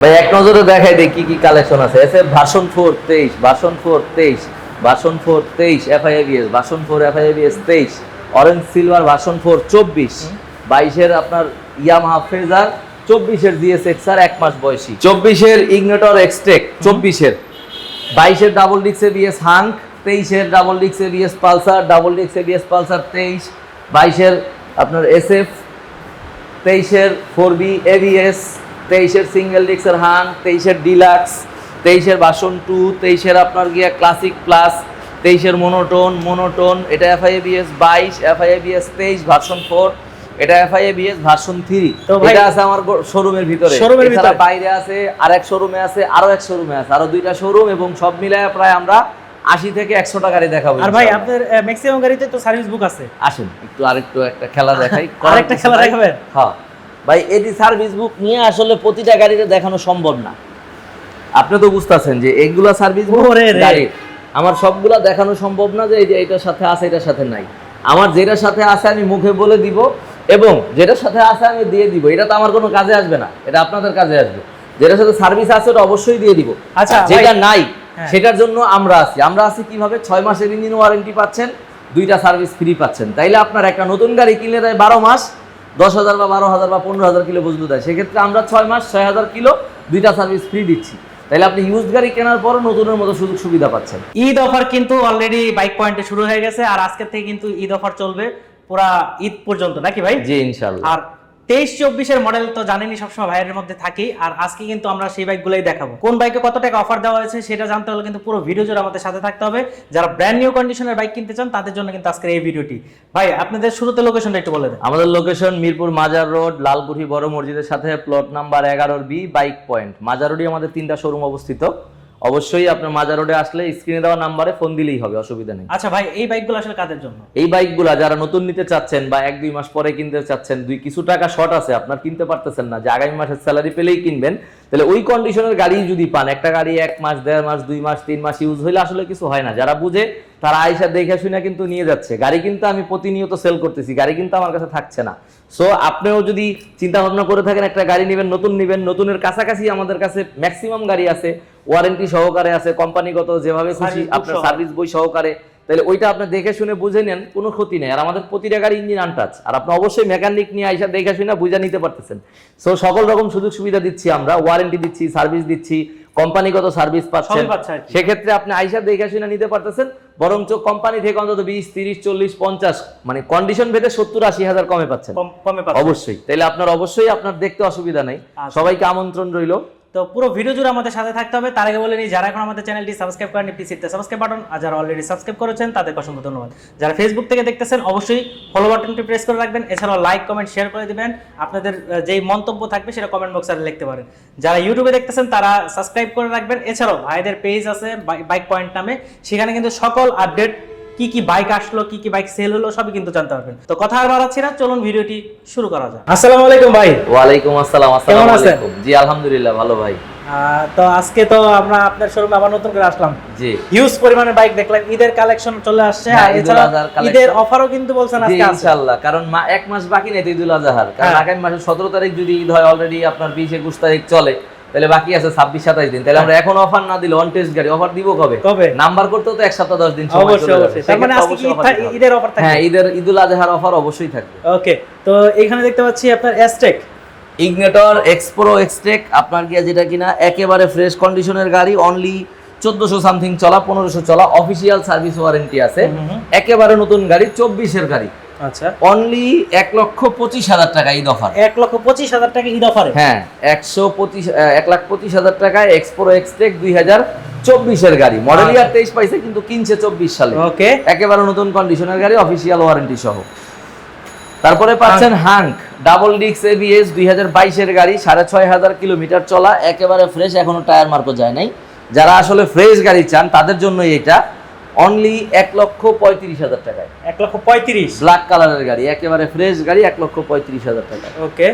ভাই এক নজরে দেখাই দেই কি কি কালেকশন আছে। এসএফ ভার্সন ফোর তেইশ ভার্সন ফোর তেইশ ভার্সন ফোর তেইশ FI ABS version four FI ABS তেইশ অরেঞ্জ সিলভার ভার্সন ফোর চব্বিশ বাইশের আপনার ইয়ামাহা ফেজার চব্বিশের জিএসএক্স আর এক মাস বয়সী। চব্বিশের ইগনেটর এক্সটেক চব্বিশের। বাইশের ডাবল ডিক্স এবিএস হাঙ্ক তেইশের ডাবল ডিক্স এবিএস পালসার ডাবল ডিক্স এবিএস পালসার তেইশ বাইশের আপনার এসএফ তেইশের ফোর বি এভিএস তেইশের সিঙ্গেল ডিক্সের হান তেইশের ডিলাক্স তেইশের বাসন টু তেইশের আপনার গিয়া ক্লাসিক প্লাস তেইশের মোনোটোন মোনোটোন এটা এফআইএবিএস বাইশ এফআইএবিএস তেইশ ভার্সন ফোর এটা এফআইএবিএস ভার্সন থ্রি তো এটা আছে আমার শোরুমের ভিতরে। এর ভিতরে? বাইরে আছে আর এক শোরুমে আছে আরও এক শোরুমে আছে আরও দুইটা শোরুম এবং সব মিলায় প্রায় আমরা আশি থেকে একশো টাকারই দেখাবো আর ভাই আপনার ম্যাক্সিমাম গাড়িতে তো সার্ভিস বুক আছে। আসেন একটু আরেকটু একটা খেলা দেখাই। আরেকটা খেলা দেখাবেন? হ্যাঁ। ভাই এটি সার্ভিস বুক নিয়ে আসলে প্রতিটা গাড়িতে দেখানো সম্ভব না। আপনি তো বুঝতেছেন যে এইগুলা সার্ভিস বুক ওরে রে। আমার সবগুলা দেখানো সম্ভব না যে এই যে এটার সাথে আছে এটার সাথে নাই। আমার যেটার সাথে আছে আমি মুখে বলে দিব এবং যেটার সাথে আছে আমি দিয়ে দিব। এটা তো আমার কোনো কাজে আসবে না এটা আপনাদের কাজে আসবে। যেটার সাথে সার্ভিস আছে ওটা অবশ্যই দিয়ে দিব। আচ্ছা, যেটা নাই হ্যাঁ। সেটার জন্য আমরা আছি। আমরা আছি কীভাবে? ছয় মাসের ইঞ্জিন ওয়ারেন্টি পাচ্ছেন দুইটা সার্ভিস ফ্রি পাচ্ছেন। তাইলে আপনার একটা নতুন গাড়ি কিনলে দেয় বারো মাস দশ হাজার বা বারো হাজার বা পনেরো হাজার কিলো বুঝতে দেয়। সেক্ষেত্রে আমরা ছয় মাস ছয় হাজার কিলো দুইটা সার্ভিস ফ্রি দিচ্ছি। তাহলে আপনি ইউজ গাড়ি কেনার পর নতুনের মতো সুযোগ সুবিধা পাচ্ছেন। ঈদ অফার কিন্তু অলরেডি বাইক পয়েন্টে শুরু হয়ে গেছে আর আজকের থেকে কিন্তু ঈদ অফার চলবে পুরা ঈদ পর্যন্ত নাকি ভাই? জি ইনশাল্লাহ আর তেইশ চব্বিশের মডেল তো জানেনই সবসময় ভাইয়ের মধ্যে থাকি, আর আজকে কিন্তু আমরা সেই বাইকগুলোই দেখাবো। কোন বাইকে কত টাকা অফার দেওয়া হয়েছে সেটা জানতে হলে কিন্তু পুরো ভিডিও জুড়ে আমাদের সাথে থাকতে হবে। যারা ব্র্যান্ড নিউ কন্ডিশনের বাইক কিনতে চান, তাদের জন্য কিন্তু আজকের এই ভিডিওটি ভাই, আপনাদের শুরুতে লোকেশনটা একটু বলে দেন। আমাদের লোকেশন মিরপুর মাজার রোড, লালকুঠি বড় মসজিদের সাথে প্লট নাম্বার এগারোর বি বাইক পয়েন্ট মাজার রোডে আমাদের তিনটা শোরুম অবস্থিত। অবশ্যই আপনার মাজার রোডে আসলে স্ক্রিনে দেওয়া নাম্বারে ফোন দিলেই হবে অসুবিধা নেই। আচ্ছা ভাই এই বাইকগুলো আসলে কাদের জন্য? এই বাইকগুলা যারা নতুন নিতে চাচ্ছেন বা এক দুই মাস পরে কিনতে চাচ্ছেন দুই কিছু টাকা শর্ট আছে আপনার কিনতে পারতেছেন না যে আগামী মাসের স্যালারি পেলেই কিনবেন তাহলে ওই কন্ডিশনের গাড়ি যদি পান একটা গাড়ি এক মাস দেড় মাস দুই মাস তিন মাস ইউজ হইলে আসলে কিছু হয় না। যারা বুঝে তারা আইসা দেখে শুনে কিন্তু নিয়ে যাচ্ছে। গাড়ি কিন্তু আমি প্রতিনিয়ত সেল করতেছি গাড়ি কিন্তু আমার কাছে থাকছে না। সো আপনিও যদি চিন্তা ভাবনা করে থাকেন একটা গাড়ি নেবেন নতুন নেবেন নতুনের কাছাকাছি আমাদের কাছে ম্যাক্সিমাম গাড়ি আছে ওয়ারেন্টি সহকারে আছে কোম্পানিগত যেভাবে খুশি আপনার সার্ভিস বই সহকারে। তাহলে ওইটা আপনি দেখে শুনে বুঝে নেন কোনো ক্ষতি নেই। আর আমাদের প্রতিটা গাড়ি ইঞ্জিন আনটাচ আর আপনি অবশ্যই মেকানিক নিয়ে আইসা দেখে শুনে বুঝে নিতে পারতেছেন। সো সকল রকম সুযোগ সুবিধা দিচ্ছি আমরা ওয়ারেন্টি দিচ্ছি সার্ভিস দিচ্ছি কোম্পানিগত সার্ভিস পাচ্ছেন। সেক্ষেত্রে আপনি আইসা দেখে শুনে নিতে পারতেছেন বরঞ্চ কোম্পানি থেকে অন্তত বিশ তিরিশ চল্লিশ পঞ্চাশ মানে কন্ডিশন ভেদে সত্তর আশি হাজার কমে পাচ্ছেন। পাচ্ছে অবশ্যই। তাহলে আপনার অবশ্যই আপনার দেখতে অসুবিধা নেই। আচ্ছা। সবাইকে আমন্ত্রণ রইল। তো পুরো ভিডিও জুড়ে আমাদের সাথে থাকতে হবে। তার আগে বলে নিই, যারা এখন আমাদের চ্যানেলটি সাবস্ক্রাইব করেন প্লিজ হিট সাবস্ক্রাইব বাটন আর যারা অলরেডি সাবস্ক্রাইব করেছেন তাদের অসংখ্য ধন্যবাদ। যারা ফেসবুক থেকে দেখতেছেন, অবশ্যই ফলো বাটনটি প্রেস করে রাখবেন। এছাড়াও লাইক কমেন্ট শেয়ার করে দিবেন। আপনাদের যেই মন্তব্য থাকবে, সেটা কমেন্ট বক্সে লিখতে পারেন। যারা ইউটিউবে দেখতেছেন, তারা সাবস্ক্রাইব করে রাখবেন। এছাড়াও ভাইদের পেজ আছে বাইক পয়েন্ট নামে। সেখানে কিন্তু সকল আপডেট কি কি বাইক আসলো কি কি বাইক সেল হলো সবই কিন্তু জানতে পারবেন। তো কথা আর বাড়াচ্ছি না চলুন ভিডিওটি শুরু করা যাক। আসসালামু আলাইকুম ভাই। ওয়ালাইকুম আসসালাম আসসালামু আলাইকুম। জি আলহামদুলিল্লাহ ভালো ভাই। তো আজকে তো আমরা আপনার শোরুমে আবার নতুন করে আসলাম। জি। হিউজ পরিমাণে বাইক দেখলাম ঈদের কালেকশন চলে আসছে। হ্যাঁ, আর এছাড়া ঈদের অফারও কিন্তু বলছেন আজকে ইনশাআল্লাহ কারণ মা এক মাস বাকি নেই তো ঈদুল আজহার। কারণ হ্যাঁ। আগামী মাসের সতেরো তারিখ যদি ঈদ হয় অলরেডি আপনার বিশ একুশ তারিখ চলে। তাহলে বাকি আছে ছাব্বিশ সাতাশ দিন। তাহলে আমরা এখন অফার না দিলে অন টেস্ট গাড়ি অফার দিব কবে? কবে? নাম্বার করতেও তো এক সপ্তাহ দশ দিন মানে। ঈদের অফার হ্যাঁ ঈদের ঈদুল আজহার অফার অবশ্যই থাকবে। ওকে তো এখানে দেখতে পাচ্ছি আপনার এসটেক ইগনেটর এক্সপ্রো এক্সটেক আপনার গিয়া যেটা কিনা একেবারে ফ্রেশ কন্ডিশনের গাড়ি অনলি চোদ্দশো সামথিং চলা পনেরোশো চলা অফিসিয়াল সার্ভিস ওয়ারেন্টি আছে। একেবারে নতুন গাড়ি চব্বিশের গাড়ি। আচ্ছা। অনলি এক লক্ষ পঁচিশ হাজার টাকা ঈদ অফার। এক লক্ষ পঁচিশ হাজার টাকা ঈদ অফারে? হ্যাঁ একশো পঁচিশ এক লাখ পঁচিশ হাজার টাকায় এক্সপ্রো এক্সটেক দুই হাজার চব্বিশের গাড়ি। মডেল ইয়ার তেইশ পাইছে কিন্তু কিনছে চব্বিশ সালে। ওকে। একেবারে নতুন কন্ডিশনের গাড়ি অফিসিয়াল ওয়ারেন্টি সহ। তারপরে পাচ্ছেন হাঙ্ক ডাবল ডিক্স এবিএস দুই হাজার বাইশের গাড়ি সাড়ে ছয় হাজার কিলোমিটার চলা একেবারে ফ্রেশ এখনও টায়ার মার্কও যায় নাই। যারা আসলে ফ্রেশ গাড়ি চান তাদের জন্যই এটা। অনলি এক লক্ষ পঁয়ত্রিশ হাজার টাকায়। এক লক্ষ পঁয়ত্রিশ? ব্ল্যাক কালারের গাড়ি একেবারে ফ্রেশ গাড়ি এক লক্ষ পঁয়ত্রিশ হাজার টাকায় ওকে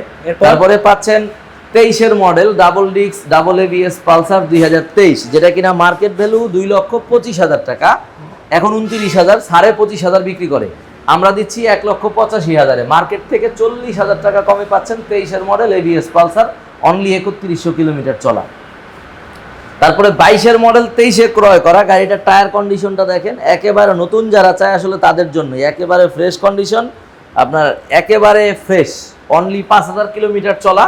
তারপরে পাচ্ছেন তেইশের মডেল ডাবল ডিক্স ডাবল এবিএস পালসার দুই হাজার তেইশ যেটা কিনা মার্কেট ভ্যালু দুই লক্ষ পঁচিশ হাজার টাকা। এখন উনত্রিশ হাজার সাড়ে পঁচিশ হাজার বিক্রি করে। আমরা দিচ্ছি এক লক্ষ পঁচাশি হাজারে। মার্কেট থেকে চল্লিশ হাজার টাকা কমে পাচ্ছেন তেইশের মডেল এবিএস পালসার অনলি একত্রিশশো কিলোমিটার চলা। তারপরে বাইশের মডেল তেইশে ক্রয় করা। গাড়িটার টায়ার কন্ডিশনটা দেখেন একেবারে নতুন যারা চায় আসলে তাদের জন্যই। একেবারে ফ্রেশ কন্ডিশন আপনার একেবারে ফ্রেশ অনলি পাঁচ হাজার কিলোমিটার চলা।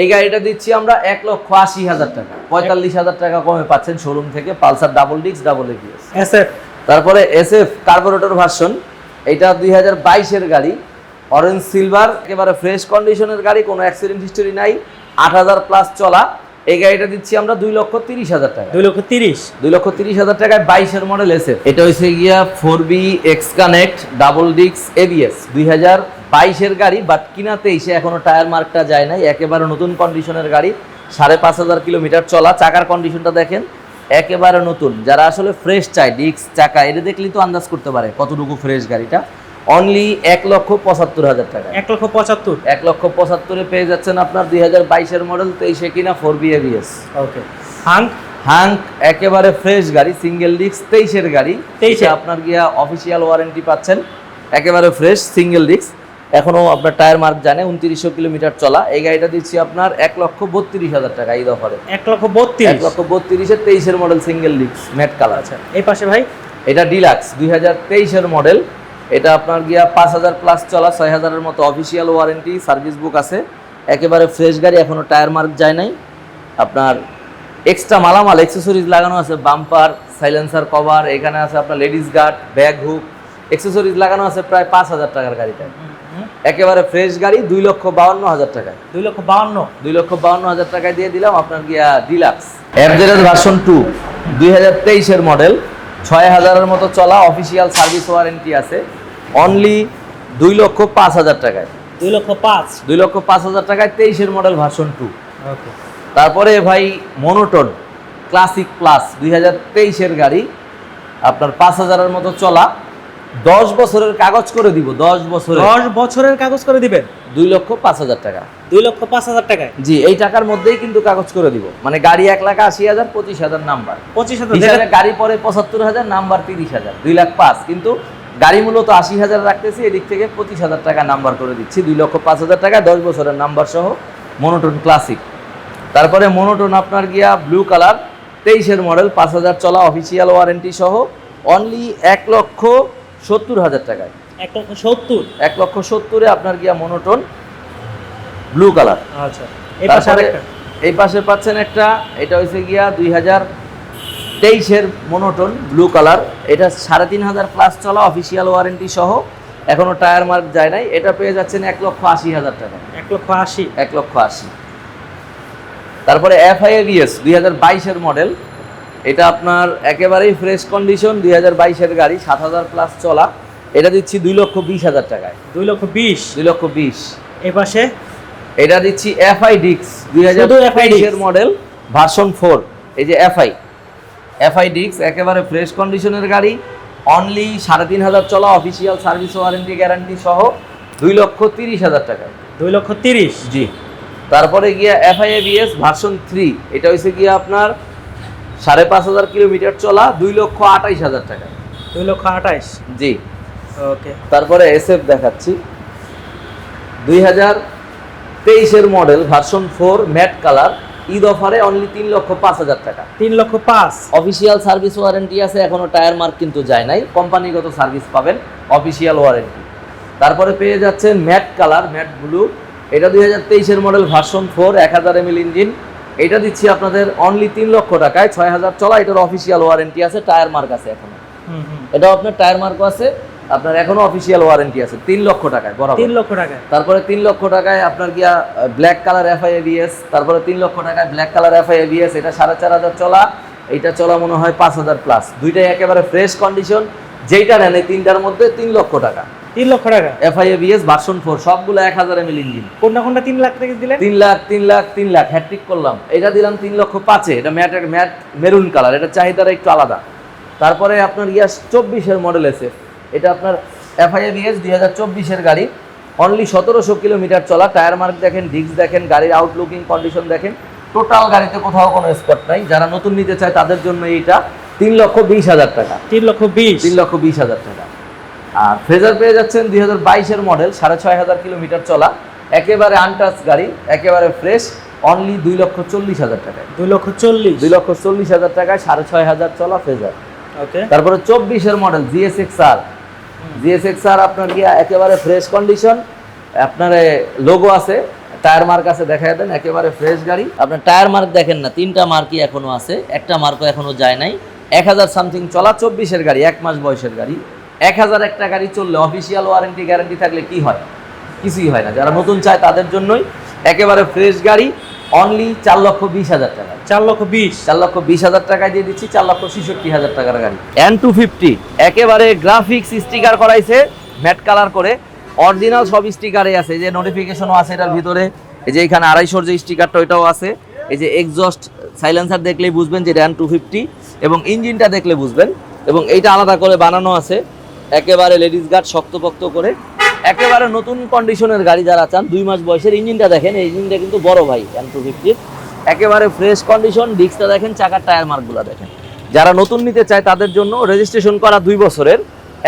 এই গাড়িটা দিচ্ছি আমরা এক লক্ষ আশি হাজার টাকা। পঁয়তাল্লিশ হাজার টাকা কমে পাচ্ছেন শোরুম থেকে পালসার ডাবল ডিক্স ডাবল এবিএস এসএফ তারপরে এসএফ কার্বোরেটর ভার্সন এটা দুই হাজার বাইশের গাড়ি। অরেঞ্জ সিলভার একেবারে ফ্রেশ কন্ডিশনের গাড়ি কোনো অ্যাক্সিডেন্ট হিস্টোরি নাই। আট হাজার প্লাস চলা। এই গাড়িটা দিচ্ছি আমরা দুই লক্ষ তিরিশ হাজার টাকা। দুই লক্ষ তিরিশ? দুই লক্ষ তিরিশ হাজার টাকায় বাইশের মডেল এসে এটা হচ্ছে গিয়া four B X connect double ডিক্স এবিএস দুই হাজার বাইশের গাড়ি বাট কিনাতে এসে এখনও টায়ার মার্কটা যায় নাই। একেবারে নতুন কন্ডিশনের গাড়ি সাড়ে পাঁচ হাজার কিলোমিটার চলা। চাকার কন্ডিশনটা দেখেন একেবারে নতুন। যারা আসলে ফ্রেশ চায় ডিক্স চাকা এটা দেখলেই তো আন্দাজ করতে পারে কতটুকু ফ্রেশ গাড়িটা। অনলি এক লক্ষ পঁচাত্তর হাজার টাকা। এক লক্ষ পঁচাত্তর? এক লক্ষ পঁচাত্তরে পেয়ে যাচ্ছেন আপনার দুই হাজার বাইশের মডেল তেইশে কিনা four B ABS okay Hunk Hunk একেবারে ফ্রেশ গাড়ি সিঙ্গেল ডিস্ক তেইশের গাড়ি। তেইশে আপনার গিয়া অফিসিয়াল ওয়ারেন্টি পাচ্ছেন। একেবারে ফ্রেশ সিঙ্গেল ডিস্ক এখনও আপনার টায়ার মার্ক জানে উনত্রিশশো কিলোমিটার চলা। এই গাড়িটা দিচ্ছি আপনার এক লক্ষ বত্রিশ হাজার টাকা এই দফারে এক লক্ষ বত্রিশ? এক লক্ষ বত্রিশের তেইশের model single disc matt colour আছে। এই পাশে ভাই? এটা ডিলাক্স দুই হাজার তেইশের মডেল এটা আপনার গিয়া পাঁচ হাজার প্লাস চলা ছয় হাজারের মতো অফিসিয়াল ওয়ারেন্টি সার্ভিস বুক আছে। একেবারে ফ্রেশ গাড়ি এখনও টায়ার মার্ক যায় নাই। আপনার এক্সট্রা মালামাল এক্সেসরিজ লাগানো আছে বাম্পার সাইলেন্সার কভার এখানে আছে আপনার ladies guard bag hook accessories লাগানো আছে প্রায় পাঁচ হাজার টাকার গাড়িটা একেবারে ফ্রেশ গাড়ি দুই লক্ষ বাউন্ন হাজার টাকায়। দুই লক্ষ বাউন্ন। দুই লক্ষ বাউন্ন হাজার টাকায় দিয়ে দিলাম আপনার গিয়া ডিলাক্স অ্যাভজেরেজ ভার্সন টু দুই হাজার তেইশের মডেল ছয় হাজারের মতো চলা অফিসিয়াল সার্ভিস ওয়ারেন্টি আছে। অনলি দুই লক্ষ পাঁচ হাজার টাকায়। দুই লক্ষ পাঁচ? দুই লক্ষ পাঁচ হাজার টাকায় তেইশের মডেল ভার্সন টু তারপরে ভাই মনোটন ক্লাসিক প্লাস দুই হাজার তেইশের গাড়ি। আপনার পাঁচ হাজারের মতো চলা। দশ বছরের কাগজ করে দিব দশ বছরের দশ বছরের কাগজ করে দিবেন? দুই লক্ষ পাঁচ হাজার টাকা। দুই লক্ষ পাঁচ হাজার টাকায়? জি এই টাকার মধ্যেই কিন্তু কাগজ করে দিব। মানে গাড়ি এক লাখ আশি হাজার পঁচিশ হাজার নাম্বার। পঁচিশ হাজার গাড়ি পরে পঁচাত্তর হাজার নাম্বার তিরিশ হাজার দুই লাখ পাঁচ। কিন্তু গাড়ি মূলত আশি হাজার রাখতেছি এদিক থেকে পঁচিশ হাজার টাকা নাম্বার করে দিচ্ছি দুই লক্ষ পাঁচ হাজার টাকা দশ বছরের নাম্বার সহ মনোটন ক্লাসিক। তারপরে মনোটন আপনার গিয়া ব্লু কালার তেইশের মডেল পাঁচ হাজার চলা অফিসিয়াল ওয়ারেন্টি সহ অনলি এক লক্ষ সত্তর হাজার টাকায়। এক লক্ষ সত্তর? এক লক্ষ সত্তরে আপনার গিয়া মনোটন ব্লু কালার আচ্ছা এই পাশে তারপরে এই পাশে পাচ্ছেন একটা এটা হয়েছে গিয়া দুই হাজার তেইশের মনোটন ব্লু কালার এটা সাড়ে তিন হাজার প্লাস চলা অফিসিয়াল ওয়ারেন্টি সহ। এখনও টায়ার মার্ক যায় নাই। এটা পেয়ে যাচ্ছেন এক লক্ষ আশি হাজার টাকা। এক লক্ষ আশি। এক লক্ষ আশি। তারপরে এফআইএভিএস দুই হাজার বাইশের মডেল এটা আপনার একেবারেই ফ্রেশ কন্ডিশন দুই হাজার বাইশের গাড়ি সাত হাজার প্লাস চলা। এটা দিচ্ছি দুই লক্ষ বিশ হাজার টাকায়। দুই লক্ষ বিশ? দুই লক্ষ বিশ। এই পাশে? এটা দিচ্ছি এফআই ডিক্স দুই হাজার? এর মডেল ভার্সন ফোর এই যে এফআই এফআই ডিক্স একেবারে ফ্রেশ কন্ডিশনের গাড়ি। অনলি সাড়ে তিন হাজার চলা অফিসিয়াল সার্ভিস ওয়ারেন্টি গ্যারান্টি সহ দুই লক্ষ তিরিশ হাজার টাকায়। দুই লক্ষ তিরিশ? জি। তারপরে গিয়া এফআইএবিএস ভার্সন থ্রি এটা হচ্ছে গিয়া আপনার সাড়ে পাঁচ হাজার কিলোমিটার চলা দুই লক্ষ আঠাইশ হাজার টাকা। দুই লক্ষ আঠাইশ? জি। ওকে। তারপরে এস এফ দেখাচ্ছি। দুই হাজার তেইশের model version four matt colour Eid অফারে অনলি তিন লক্ষ পাঁচ হাজার টাকা। তিন লক্ষ পাঁচ? অফিসিয়াল সার্ভিস ওয়ারেন্টি আছে এখনও টায়ার মার্ক কিন্তু যায় নাই। কোম্পানিগত সার্ভিস পাবেন অফিসিয়াল ওয়ারেন্টি তারপরে পেয়ে যাচ্ছেন ম্যাট কালার ম্যাট ব্লু এটা দুই হাজার তেইশের মডেল ভার্সন ফোর এক হাজার এমএল ইঞ্জিন এটা দিচ্ছি আপনাদের অনলি তিন লক্ষ টাকায় ছয় হাজার চলা। এটার অফিসিয়াল ওয়ারেন্টি আছে টায়ার মার্ক আছে এখনও। এটাও আপনার টায়ার মার্কও আছে আপনার এখনও অফিসিয়াল ওয়ারেন্টি আছে তিন লক্ষ টাকায় বরাবর। তিন লক্ষ টাকায়? তারপরে তিন লক্ষ টাকায় আপনার গিয়া ব্ল্যাক কালার এফআই এবিএস তারপরে তিন লক্ষ টাকায় ব্ল্যাক কালার এফআই এবিএস এটা সাড়ে চার হাজার চলা। এইটা চলা মনে হয় পাঁচ হাজার প্লাস দুইটাই একেবারে ফ্রেশ কন্ডিশন যেইটা নেন এই তিনটার মধ্যে তিন লক্ষ টাকা। তিন লক্ষ টাকা? এফআই এবিএস ভার্সন ফোর সবগুলো এক হাজার এমএল ইঞ্জিন কোনটা কোনটা? তিন লাখ টাকা দিলেন? তিন লাখ তিন লাখ তিন লাখ হ্যাট্রিক করলাম। এটা দিলাম তিন লক্ষ পাঁচে। এটা ম্যাট ম্যাট মেরুন কালার এটা চাহিদাটা একটু আলাদা। তারপরে আপনার ইয়াস চব্বিশের মডেল এসে এটা আপনার এফআইএবিএস দুই হাজার চব্বিশের গাড়ি। অনলি সতেরোশো কিলোমিটার চলা। টায়ার মার্ক দেখেন ডিস্ক দেখেন গাড়ির আউটলুকিং কন্ডিশন দেখেন। টোটাল গাড়িতে কোথাও কোনো স্পট নাই। যারা নতুন নিতে চায় তাদের জন্য এইটা তিন লক্ষ বিশ হাজার টাকা। তিন লক্ষ বিশ। তিন লক্ষ বিশ হাজার টাকা। আর ফ্রেজার পেয়ে যাচ্ছেন দুই হাজার বাইশের মডেল সাড়ে ছয় হাজার কিলোমিটার চলা। একেবারে আনটাচ গাড়ি একেবারে ফ্রেশ অনলি দুই লক্ষ চল্লিশ হাজার টাকায়। দুই লক্ষ চল্লিশ। দুই লক্ষ চল্লিশ হাজার টাকায় সাড়ে ছয় হাজার চলা ফ্রেজার। ওকে। তারপরে চব্বিশের model GSX R GSX R আপনার গিয়া একেবারে ফ্রেশ কন্ডিশন আপনার লোগো আছে টায়ার মার্ক আছে দেখা দেন একেবারে ফ্রেশ গাড়ি। আপনার টায়ার মার্ক দেখেন না তিনটা মার্কই এখনও আছে একটা মার্কও এখনও যায় নাই। এক হাজার সামথিং চলা চব্বিশের গাড়ি এক মাস বয়সের গাড়ি। এক হাজার একটা গাড়ি চললে অফিসিয়াল ওয়ারেন্টি গ্যারান্টি থাকলে কি হয়? কিছুই হয় না। যারা নতুন চায় তাদের জন্যই একেবারে ফ্রেশ গাড়ি অনলি চার লক্ষ বিশ হাজার টাকা। চার লক্ষ বিশ? চার লক্ষ বিশ হাজার টাকায় দিয়ে দিচ্ছি চার লক্ষ ছেষট্টি হাজার টাকার গাড়ি। এন টু ফিফটি একেবারে গ্রাফিক্স স্টিকার করাইছে ম্যাট কালার করে। অরিজিনাল সব স্টিকারে আছে যে নোটিফিকেশনও আছে এটার ভিতরে। এই যে এখানে আড়াইশোর যে স্টিকারটা ওইটাও আছে। এই যে এক্সস্ট সাইলেন্সার দেখলেই বুঝবেন যে এটা এন টু ফিফটি এবং ইঞ্জিনটা দেখলে বুঝবেন। এবং এইটা আলাদা করে বানানো আছে। একেবারে লেডিস গার্ড শক্তপোক্ত করে একেবারে নতুন কন্ডিশনের গাড়ি যারা চান দুই মাস বয়সের ইঞ্জিনটা দেখেন এই ইঞ্জিনটা কিন্তু বড় ভাই এন টু ফিফটির একেবারে ফ্রেশ কন্ডিশন ডিস্কটা দেখেন চাকার টায়ার মার্কগুলো দেখেন। যারা নতুন নিতে চায় তাদের জন্য রেজিস্ট্রেশন করা দুই বছরের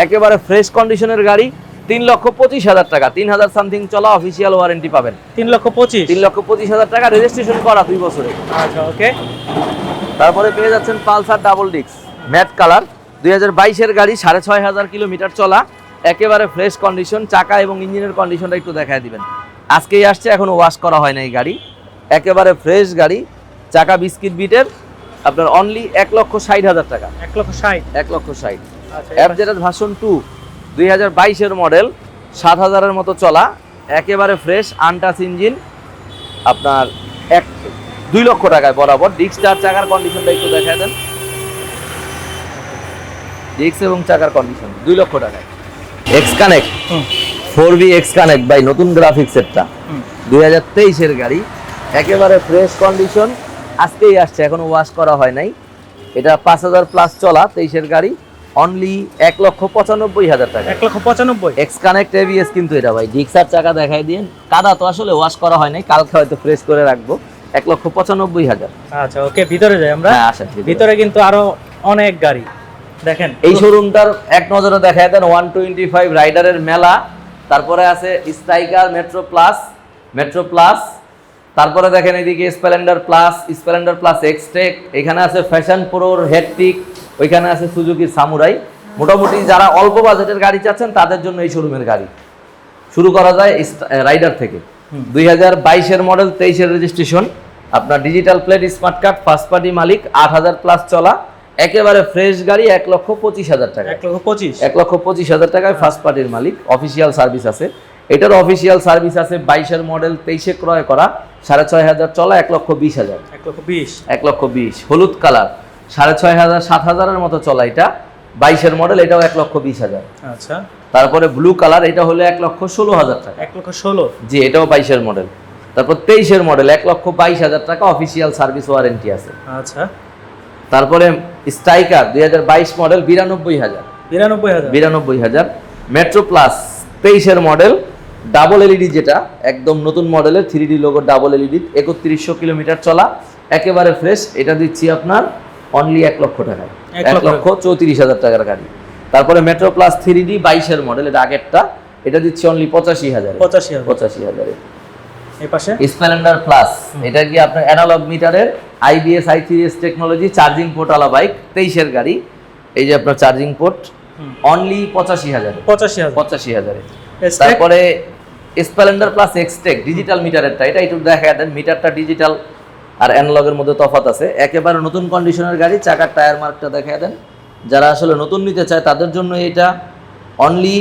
একেবারে ফ্রেশ কন্ডিশনের গাড়ি তিন লক্ষ পঁচিশ হাজার টাকা তিন হাজার সামথিং চলা অফিসিয়াল ওয়ারেন্টি পাবেন। তিন লক্ষ পঁচিশ? তিন লক্ষ পঁচিশ হাজার টাকা রেজিস্ট্রেশন করা দুই বছরের আচ্ছা ওকে তারপরে পেয়ে যাচ্ছেন পালসার ডাবল ডিক্স ম্যাট কালার দুই হাজার গাড়ি সাড়ে ছয় হাজার কিলোমিটার চলা একেবারে ফ্রেশ কন্ডিশন চাকা এবং ইঞ্জিনের কন্ডিশনটা একটু দেখায় দিবেন। আজকেই আসছে এখনও ওয়াশ করা হয় না এই গাড়ি। একেবারে ফ্রেশ গাড়ি চাকা বিস্কিট বিটের আপনার অনলি এক লক্ষ ষাট হাজার টাকা। এক লক্ষ ষাট? এক লক্ষ ষাট। অ্যাপজেটার ভার্সন টু দুই হাজার বাইশের মডেল সাত হাজারের মতো চলা একেবারে ফ্রেশ আনটাচ ইঞ্জিন আপনার এক দুই লক্ষ টাকায় বরাবর। ডিস্ক চার চাকার কন্ডিশনটা একটু দেখায় দেন। ডিস্ক এবং চাকার কন্ডিশন দুই লক্ষ টাকায়। X connect four B X connect by নতুন গ্রাফিক্স সেটটা দুই হাজার তেইশের গাড়ি একেবারে ফ্রেশ কন্ডিশন আজকেই আসছে এখনও ওয়াশ করা হয় নাই। এটা পাঁচ হাজার প্লাস চলা তেইশের গাড়ি অনলি এক লক্ষ পঁচানব্বই হাজার টাকা। এক লক্ষ পঁচানব্বই? এক্স কানেক্ট এবিএস কিন্তু এটা ভাই ডিক্সার চাকা দেখাই দিন কাদা তো আসলে ওয়াশ করা হয় নাই কালকে হয়তো ফ্রেশ করে রাখব। এক লক্ষ পঁচানব্বই হাজার। আচ্ছা ওকে ভিতরে যাই আমরা। হ্যাঁ আসেন। ভিতরে কিন্তু আরও অনেক গাড়ি। দেখেন এই শোরুমটার এক নজরে দেখায় দেন ওয়ান টোয়েন্টি ফাইভ রাইডারের মেলা তারপরে আছে striker metro plus metro plus তারপরে দেখেন এদিকে Splendor plus Splendor plus Xtec এখানে আছে ফ্যাশন প্রোর হেডটিক ওইখানে আছে সুজুকি সামুরাই মোটামুটি যারা অল্প বাজেটের গাড়ি চাচ্ছেন তাদের জন্য এই শোরুমের গাড়ি। শুরু করা যায় রাইডার থেকে। দুই হাজার বাইশের মডেল তেইশের রেজিস্ট্রেশন আপনার digital plate smart card first party মালিক আট হাজার প্লাস চলা। একেবারে ফ্রেশ গাড়ি এক লক্ষ পঁচিশ হাজার টাকা এক লক্ষ পঁচিশ এক লক্ষ পঁচিশ হাজার টাকায় ফার্স্ট পার্টির মালিক অফিসিয়াল সার্ভিস আছে এটার অফিসিয়াল সার্ভিস আছে বাইশের মডেল তেইশে ক্রয় করা সাড়ে ছয় হাজার চলা এক লক্ষ বিশ হাজার এক লক্ষ বিশ এক লক্ষ বিশ হলুদ কালার সাড়ে ছয় হাজার সাত হাজারের মতো চলা এটা বাইশের মডেল এটাও এক লক্ষ বিশ হাজার আচ্ছা তারপরে ব্লু কালার এটা হলো এক লক্ষ ষোলো হাজার টাকা এক লক্ষ ষোলো জি এটাও বাইশের মডেল তারপর তেইশের মডেল এক লক্ষ বাইশ হাজার টাকা অফিসিয়াল সার্ভিস ওয়ারেন্টি আছে আচ্ছা তারপরে স্ট্রাইকার দুই হাজার বাইশ মডেল বিরানব্বই হাজার। বিরানব্বই হাজার। বিরানব্বই হাজার। মেট্রো প্লাস তেইশের মডেল ডাবল এলইডি যেটা একদম নতুন মডেলের three D logo double LED একত্রিশশো কিলোমিটার চলা একেবারে ফ্রেশ। এটা দিচ্ছি আপনার অনলি এক লক্ষ টাকায়। এক লক্ষ চৌত্রিশ হাজার টাকার গাড়ি। তারপরে মেট্রো প্লাস থ্রি ডি বাইশের মডেল এটা আগেরটা এটা দিচ্ছি অনলি পঁচাশি হাজার। পঁচাশি পঁচাশি হাজারে। এই পাশে? স্প্লেন্ডার প্লাস এটা কি আপনার অ্যানালগ মিটারের IBS I three S technology charging port আলা বাইক তেইশের গাড়ি। এই যে আপনার চার্জিং পোর্ট অনলি পঁচাশি হাজার। পঁচাশি হাজার। পঁচাশি হাজারে। তারপরে স্প্লেন্ডার প্লাস এক্সটেক ডিজিটাল মিটারেরটা এটা একটু দেখা দেন মিটারটা ডিজিটাল আর অ্যানালগের মধ্যে তফাৎ আছে। একেবারে নতুন কন্ডিশনের গাড়ি চাকার টায়ার মার্কটা দেখা দেন। যারা আসলে নতুন নিতে চায় তাদের জন্য এটা অনলি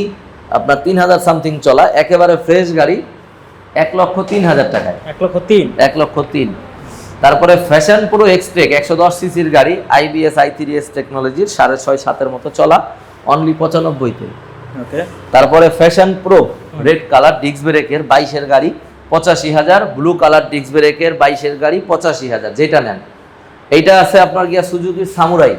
আপনার তিন হাজার সামথিং চলা। একেবারে ফ্রেশ গাড়ি এক লক্ষ তিন হাজার টাকায়। এক লক্ষ তিন। এক লক্ষ তিন। তারপরে ফ্যাশন পুরো এক্সট্রেক একশো দশ সিসির গাড়ি আইবিএস আই থ্রি এস টেকনোলজির সাড়ে ছয় সাতের মতো চলা অনলি পঁচানব্বইতে। ওকে। তারপরে fashion pro red colour disc ব্রেকের বাইশের গাড়ি পঁচাশি হাজার। ব্লু কালার ডিস্ক ব্রেকের বাইশের গাড়ি পঁচাশি হাজার। যেটা নেন। এইটা আছে আপনার গিয়া সুজুকি সামুরাই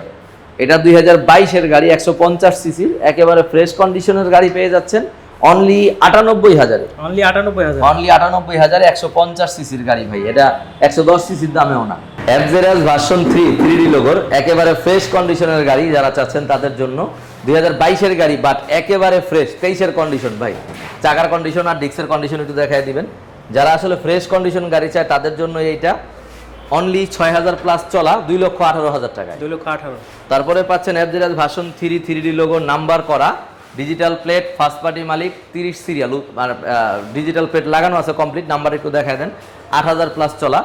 এটা দুই হাজার বাইশের গাড়ি একশো পঞ্চাশ সিসির। একেবারে ফ্রেশ কন্ডিশনের গাড়ি পেয়ে যাচ্ছেন। অনলি আটানব্বই হাজারে। অনলি আটানব্বই হাজার। অনলি আটানব্বই হাজার একশো পঞ্চাশ সিসির গাড়ি ভাই এটা একশো দশ সিসির দামেও না। অ্যাভজেরাস ভার্সন থ্রি থ্রি ডি লোগোর একেবারে ফ্রেশ কন্ডিশনের গাড়ি যারা চাচ্ছেন তাদের জন্য। দুই হাজার বাইশের গাড়ি বাট একেবারে ফ্রেশ তেইশের কন্ডিশন ভাই। চাকার কন্ডিশন আর ডিক্সের কন্ডিশন একটু দেখাই দিবেন। যারা আসলে ফ্রেশ কন্ডিশন গাড়ি চায় তাদের জন্য এইটা অনলি ছয় হাজার প্লাস চলা দুই লক্ষ আঠারো হাজার টাকায়। দুই লক্ষ আঠারো। তারপরে পাচ্ছেন অ্যাপজেরাজ version three three D logo number করা। ডিজিটাল প্লেট ফার্স্ট পার্টি মালিক তিরিশ সিরিয়াল ডিজিটাল প্লেট লাগানো আছে কমপ্লিট নাম্বার একটু দেখায় দেন। আট হাজার প্লাস চলা।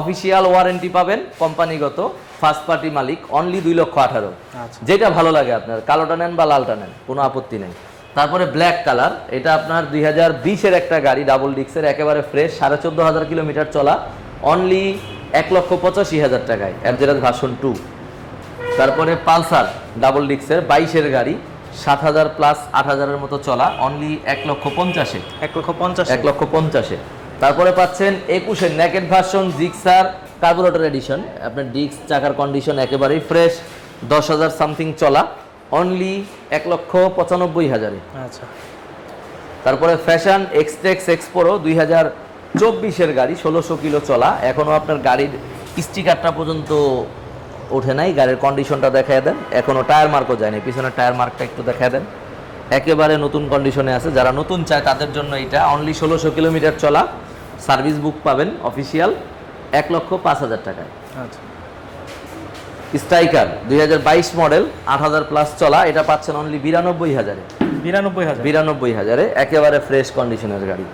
অফিসিয়াল ওয়ারেন্টি পাবেন কোম্পানিগত ফার্স্ট পার্টি মালিক অনলি দুই লক্ষ আঠারো। আচ্ছা। যেটা ভালো লাগে আপনার কালোটা নেন বা লালটা নেন কোনো আপত্তি নেই। তারপরে ব্ল্যাক কালার এটা আপনার দুই হাজার বিশের একটা গাড়ি ডাবল ডিক্সের একেবারে ফ্রেশ সাড়ে চোদ্দ হাজার কিলোমিটার চলা। অনলি এক লক্ষ পঁচাশি হাজার টাকায় অ্যাভজেরাজ ভার্সন টু তারপরে পালসার ডাবল ডিক্সের বাইশের গাড়ি। সাত হাজার প্লাস আট হাজারের মতো চলা অনলি এক লক্ষ পঞ্চাশে। এক লক্ষ পঞ্চাশ। এক লক্ষ পঞ্চাশে। তারপরে পাচ্ছেন একুশের naked version Gixxer carburettor edition আপনার ডিক্স চাকার কন্ডিশন একেবারেই ফ্রেশ দশ হাজার সামথিং চলা অনলি এক লক্ষ পঁচানব্বই হাজারে। আচ্ছা। তারপরে ফ্যাশন এক্সটেক্স এক্সপোরো দুই হাজার চব্বিশের গাড়ি ষোলোশো কিলো চলা। এখনও আপনার গাড়ির স্টিকারটা পর্যন্ত ওঠে নাই গাড়ির কন্ডিশনটা দেখায় দেন। এখনও টায়ার মার্কও যায়নি পিছনের টায়ার মার্কটা একটু দেখায় দেন। একেবারে নতুন কন্ডিশনে আছে যারা নতুন চায় তাদের জন্য এটা। অনলি ষোলোশো কিলোমিটার চলা সার্ভিস বুক পাবেন অফিসিয়াল এক লক্ষ পাঁচ হাজার টাকায়। আচ্ছা। স্ট্রাইকার দুই হাজার বাইশ মডেল আট হাজার প্লাস চলা এটা পাচ্ছেন অনলি বিরানব্বই হাজারে। বিরানব্বই হাজার? বিরানব্বই হাজারে একেবারে ফ্রেশ কন্ডিশনের গাড়ি।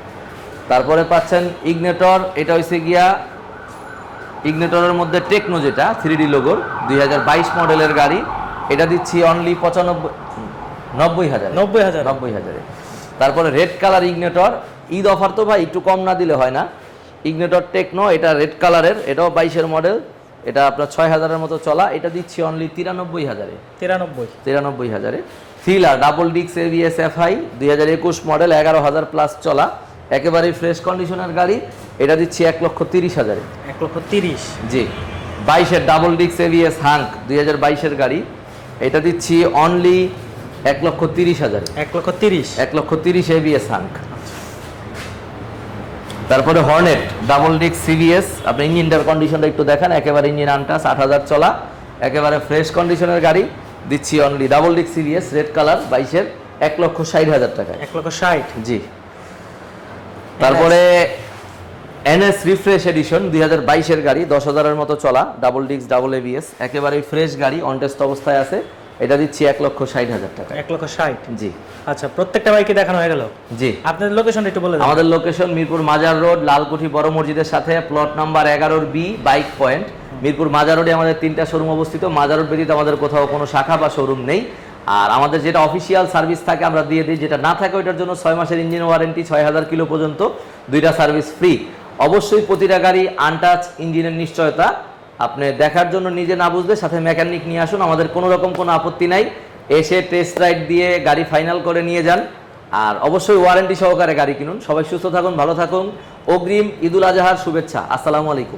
তারপরে পাচ্ছেন ইগনেটর এটা হচ্ছে গিয়া ইগনেটরের মধ্যে টেকনো যেটা থ্রি ডি লোগোর দুই হাজার বাইশ মডেলের গাড়ি এটা দিচ্ছি অনলি পঁচানব্বই নব্বই হাজার। নব্বই হাজার। নব্বই হাজারে। তারপরে red colour Ignitor Eid offer তো ভাই একটু কম না দিলে হয় না। ইগনেটর টেকনো এটা রেড কালারের এটাও বাইশের মডেল এটা আপনার ছয় হাজারের মতো চলা এটা দিচ্ছি অনলি তিরানব্বই হাজারে। তিরানব্বই। তিরানব্বই হাজারে। থ্রিলার ডাবল ডিক্স এভিএস এফআই দুই হাজার একুশ মডেল এগারো হাজার প্লাস চলা একেবারেই ফ্রেশ কন্ডিশনের গাড়ি এটা দিচ্ছি এক লক্ষ তিরিশ হাজারে। লক্ষ তিরিশ। জি। বাইশের ডাবল ডিক্স এভিএস হাঙ্ক দুই হাজার বাইশের গাড়ি। এটা দিচ্ছি অনলি এক লক্ষ তিরিশ হাজারে। এক লক্ষ তিরিশ। এক লক্ষ তিরিশ এভিএস হাঙ্ক। তারপরে হর্নেট ডাবল ডিক্স সিভিএস আপনি ইঞ্জিনটার কন্ডিশনটা একটু দেখেন একেবারে ইঞ্জিন আনটাস আট হাজার চলা একেবারে ফ্রেশ কন্ডিশনের গাড়ি। দিচ্ছি অনলি ডাবল ডিক্স সিভিএস রেড কালার বাইশের এক লক্ষ ষাট হাজার টাকা এক লক্ষ ষাট। জি। তারপরে এনএস রিফ্রেশ এডিশন দুই হাজার বাইশের গাড়ি দশ হাজারের মতো চলা ডাবল ডিক্স ডাবল এবিএস একেবারেই ফ্রেশ গাড়ি অনটেস্ট অবস্থায় আছে। এটা দিচ্ছি এক লক্ষ ষাট হাজার টাকা। এক লক্ষ ষাট? জি। আচ্ছা প্রত্যেকটা বাইকে দেখানো হয়ে গেল? জি। আপনাদের লোকেশনটা একটু বলে আমাদের লোকেশন মিরপুর মাজার রোড লালকুঠি বড় মসজিদের সাথে প্লট নাম্বার এগারোর B bike point Mirpur Mazar রোডে আমাদের তিনটা শোরুম অবস্থিত। মাজার রোড ব্যতীত আমাদের কোথাও কোনো শাখা বা শোরুম নেই। আর আমাদের যেটা অফিসিয়াল সার্ভিস থাকে আমরা দিয়ে দিই। যেটা না থাকে ওইটার জন্য ছয় মাসের ইঞ্জিন ওয়ারেন্টি ছয় হাজার কিলো পর্যন্ত দুইটা সার্ভিস ফ্রি অবশ্যই প্রতিটা গাড়ি আনটাচ ইঞ্জিনের নিশ্চয়তা। আপনি দেখার জন্য নিজে না বুঝলে সাথে মেকানিক নিয়ে আসুন, আমাদের কোনো রকম কোনো আপত্তি নাই। এসে টেস্ট রাইড দিয়ে গাড়ি ফাইনাল করে নিয়ে যান। আর অবশ্যই ওয়ারেন্টি সহকারে গাড়ি কিনুন। সবাই সুস্থ থাকুন, ভালো থাকুন। অগ্রিম ঈদুল আজহার শুভেচ্ছা। আসসালামু আলাইকুম।